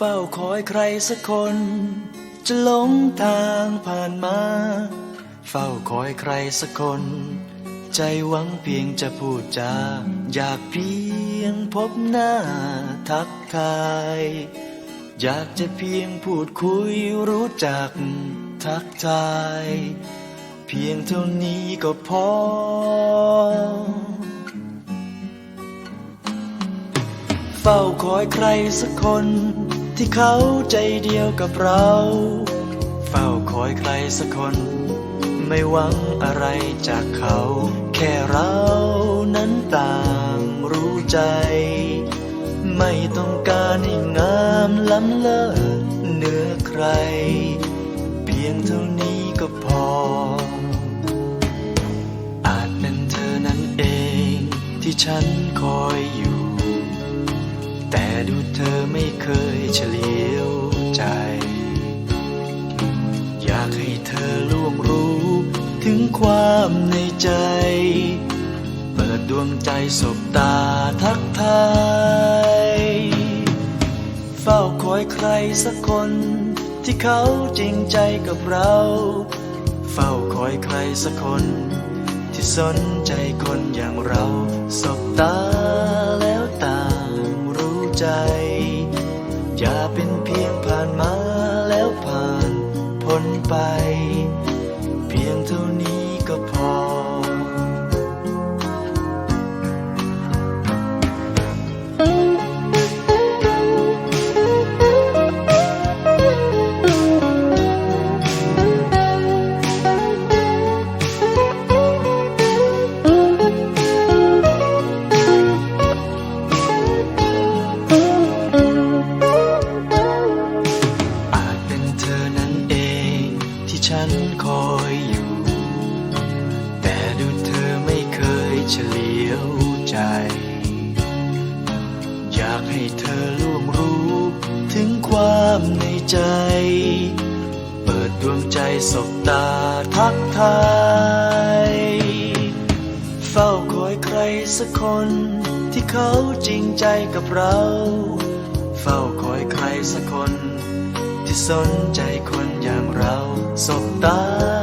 เฝ้าคอยใครสักคน จะหลงทางผ่านมา เฝ้าคอยใครสักคน ใจหวังเพียงจะพูดจาอยากเพียงพบหน้าทักทาย อยากจะเพียงพูดคุยรู้จักทักทาย เพียงเท่านี้ก็พอเฝ้าคอยใครสักคน ที่เขาใจเดียวกับเรา เฝ้าคอยใครสักคน ไม่หวังอะไรจากเขา แค่เรานั้นต่างรู้ใจ ไม่ต้องการให้งามล้ำเลิศเหนือใคร เพียงเท่านี้ก็พอ อาจเป็นเธอนั้นเองที่ฉันคอยอยู่ ดูเธอไม่เคยเฉลียวใจ อยากให้เธอล่วงรู้ถึงความในใจ เปิดดวงใจสบตาทักทาย เฝ้าคอยใครสักคนที่เขาจริงใจกับเรา เฝ้าคอยใครสักคนที่สนใจคนอย่างเราสบตา อยอยู่ แต่ดูเธอไม่เคยเฉลียวใจ อยากให้เธอล่วงรู้ถึงความในใจ เปิดดวงใจสบตาทักทาย เฝ้าคอยใครสักคนที่เขาจริงใจกับเรา เฝ้าคอยใครสักคนที่สนใจคน เราสบตา